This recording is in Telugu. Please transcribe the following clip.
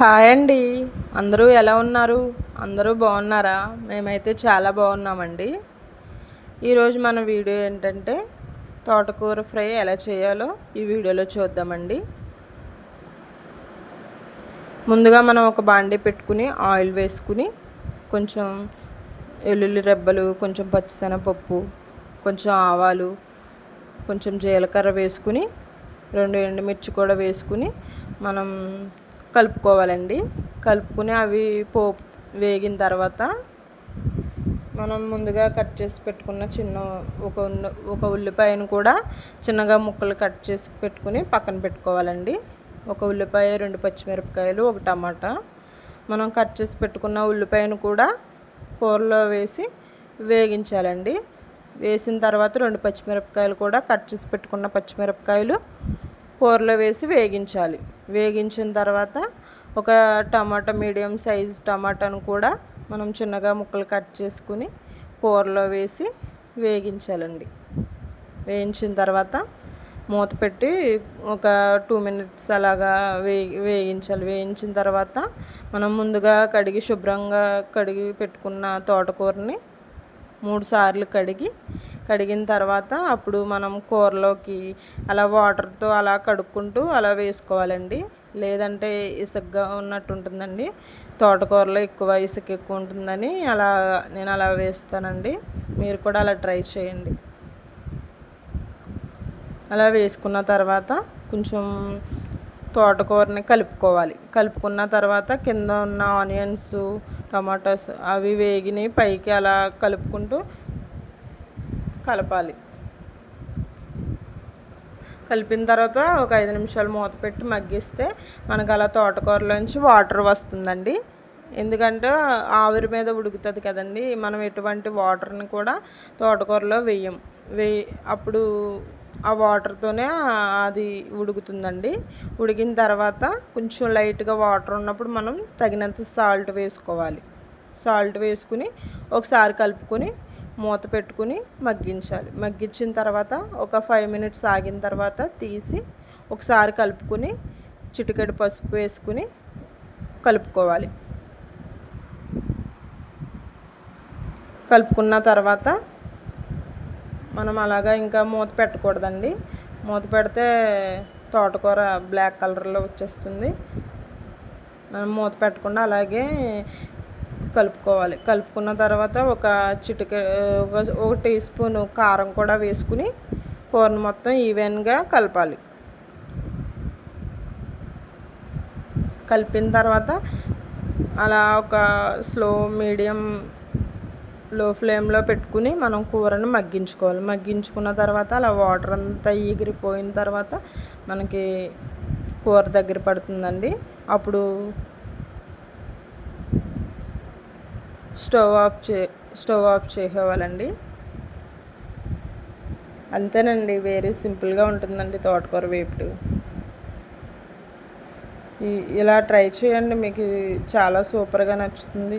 హాయ్ అండి. అందరూ ఎలా ఉన్నారు? అందరూ బాగున్నారా? మేమైతే చాలా బాగున్నామండి. ఈరోజు మన వీడియో ఏంటంటే తోటకూర ఫ్రై ఎలా చేయాలో ఈ వీడియోలో చూద్దామండి. ముందుగా మనం ఒక బాండీ పెట్టుకుని ఆయిల్ వేసుకుని కొంచెం వెల్లుల్లి రెబ్బలు కొంచెం పచ్చిశనగపప్పు కొంచెం ఆవాలు కొంచెం జీలకర్ర వేసుకుని రెండు ఎండుమిర్చి కూడా వేసుకుని మనం కలుపుకోవాలండి. కలుపుకుని అవి పోపు వేగిన తర్వాత మనం ముందుగా కట్ చేసి పెట్టుకున్న చిన్న ఒక ఒక ఉల్లిపాయను కూడా చిన్నగా ముక్కలు కట్ చేసి పెట్టుకుని పక్కన పెట్టుకోవాలండి. ఒక ఉల్లిపాయ రెండు పచ్చిమిరపకాయలు ఒక టమాటా. మనం కట్ చేసి పెట్టుకున్న ఉల్లిపాయను కూడా కూరలో వేసి వేగించాలండి. వేసిన తర్వాత రెండు పచ్చిమిరపకాయలు కూడా కట్ చేసి పెట్టుకున్న పచ్చిమిరపకాయలు కూరలో వేసి వేగించాలి. వేగించిన తర్వాత ఒక టమాటా మీడియం సైజ్ టమాటాను కూడా మనం చిన్నగా ముక్కలు కట్ చేసుకుని కూరలో వేసి వేగించాలండి. వేయించిన తర్వాత మూత పెట్టి ఒక టూ మినిట్స్ అలాగా వే వేయించాలి. వేయించిన తర్వాత మనం ముందుగా కడిగి శుభ్రంగా కడిగి పెట్టుకున్న తోటకూరని మూడు సార్లు కడిగి కడిగిన తర్వాత అప్పుడు మనం కూరలోకి అలా వాటర్తో అలా కడుక్కుంటూ అలా వేసుకోవాలండి. లేదంటే ఇసుగ్గా ఉన్నట్టు ఉంటుందండి. తోటకూరలో ఎక్కువ ఇసుక ఎక్కువ ఉంటుందని అలా నేను అలా వేస్తానండి. మీరు కూడా అలా ట్రై చేయండి. అలా వేసుకున్న తర్వాత కొంచెం తోటకూరని కలుపుకోవాలి. కలుపుకున్న తర్వాత కింద ఉన్న ఆనియన్స్ టమాటాస్ అవి వేగిని పైకి అలా కలుపుకుంటూ కలపాలి. కలిపిన తర్వాత ఒక ఐదు నిమిషాలు మూత పెట్టి మగ్గిస్తే మనకు అలా తోటకూరలోంచి వాటర్ వస్తుందండి. ఎందుకంటే ఆవిరి మీద ఉడుకుతుంది కదండి. మనం ఎటువంటి వాటర్ని కూడా తోటకూరలో వేయం. వే అప్పుడు ఆ వాటర్తోనే అది ఉడుకుతుందండి. ఉడికిన తర్వాత కొంచెం లైట్గా వాటర్ ఉన్నప్పుడు మనం తగినంత సాల్ట్ వేసుకోవాలి. సాల్ట్ వేసుకుని ఒకసారి కలుపుకొని మూత పెట్టుకుని మగ్గించాలి. మగ్గించిన తర్వాత ఒక ఫైవ్ మినిట్స్ ఆగిన తర్వాత తీసి ఒకసారి కలుపుకొని చిటికెడు పసుపు వేసుకుని కలుపుకోవాలి. కలుపుకున్న తర్వాత మనం అలాగా ఇంకా మూత పెట్టకూడదండి. మూత పెడితే తోటకూర బ్లాక్ కలర్లో వచ్చేస్తుంది. మనం మూత పెట్టకుండా అలాగే కలుపుకోవాలి. కలుపుకున్న తర్వాత ఒక చిటిక ఒక టీ స్పూన్ కారం కూడా వేసుకుని కూరను మొత్తం ఈవెన్గా కలపాలి. కలిపిన తర్వాత అలా ఒక స్లో మీడియం లో ఫ్లేమ్లో పెట్టుకుని మనం కూరను మగ్గించుకోవాలి. మగ్గించుకున్న తర్వాత అలా వాటర్ అంతా ఎగిరిపోయిన తర్వాత మనకి కూర దగ్గర పడుతుందండి. అప్పుడు స్టవ్ ఆఫ్ చే స్టవ్ ఆఫ్ చేసేవాళ్ళండి. అంతేనండి వేరే సింపుల్గా ఉంటుందండి తోటకూర వేపుడు. ఇలా ట్రై చేయండి మీకు చాలా సూపర్గా నచ్చుతుంది.